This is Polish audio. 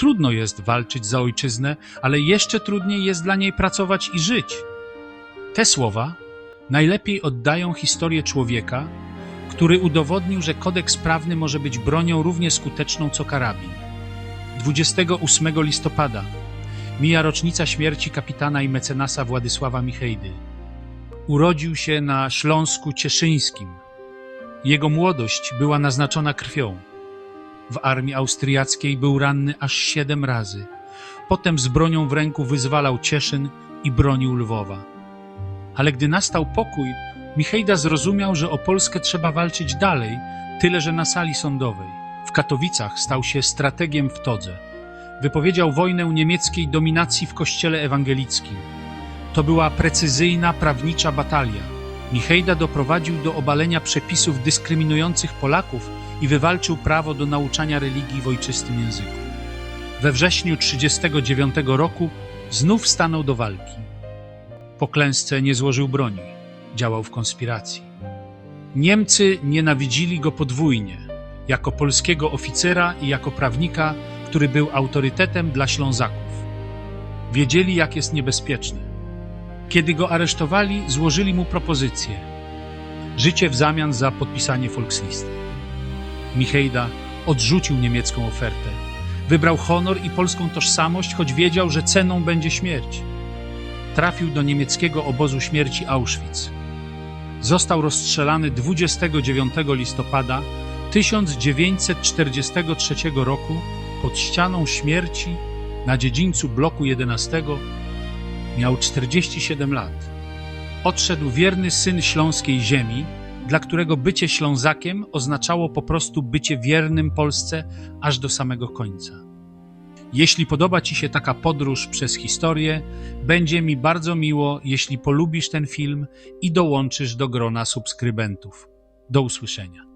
trudno jest walczyć za ojczyznę, ale jeszcze trudniej jest dla niej pracować i żyć. Te słowa najlepiej oddają historię człowieka, który udowodnił, że kodeks prawny może być bronią równie skuteczną co karabin. 28 listopada mija rocznica śmierci kapitana i mecenasa Władysława Michejdy. Urodził się na Śląsku Cieszyńskim. Jego młodość była naznaczona krwią. W armii austriackiej był ranny aż siedem razy. Potem z bronią w ręku wyzwalał Cieszyn i bronił Lwowa. Ale gdy nastał pokój, Michejda zrozumiał, że o Polskę trzeba walczyć dalej, tyle że na sali sądowej. W Katowicach stał się strategiem w todze. Wypowiedział wojnę niemieckiej dominacji w kościele ewangelickim. To była precyzyjna, prawnicza batalia. Michejda doprowadził do obalenia przepisów dyskryminujących Polaków i wywalczył prawo do nauczania religii w ojczystym języku. We wrześniu 1939 roku znów stanął do walki. Po klęsce nie złożył broni, działał w konspiracji. Niemcy nienawidzili go podwójnie, jako polskiego oficera i jako prawnika, który był autorytetem dla Ślązaków. Wiedzieli, jak jest niebezpieczny. Kiedy go aresztowali, złożyli mu propozycję: życie w zamian za podpisanie Volkslisty. Michejda odrzucił niemiecką ofertę. Wybrał honor i polską tożsamość, choć wiedział, że ceną będzie śmierć. Trafił do niemieckiego obozu śmierci Auschwitz. Został rozstrzelany 29 listopada 1943 roku pod ścianą śmierci na dziedzińcu bloku 11. Miał 47 lat. Odszedł wierny syn śląskiej ziemi, dla którego bycie Ślązakiem oznaczało po prostu bycie wiernym Polsce aż do samego końca. Jeśli podoba Ci się taka podróż przez historię, będzie mi bardzo miło, jeśli polubisz ten film i dołączysz do grona subskrybentów. Do usłyszenia.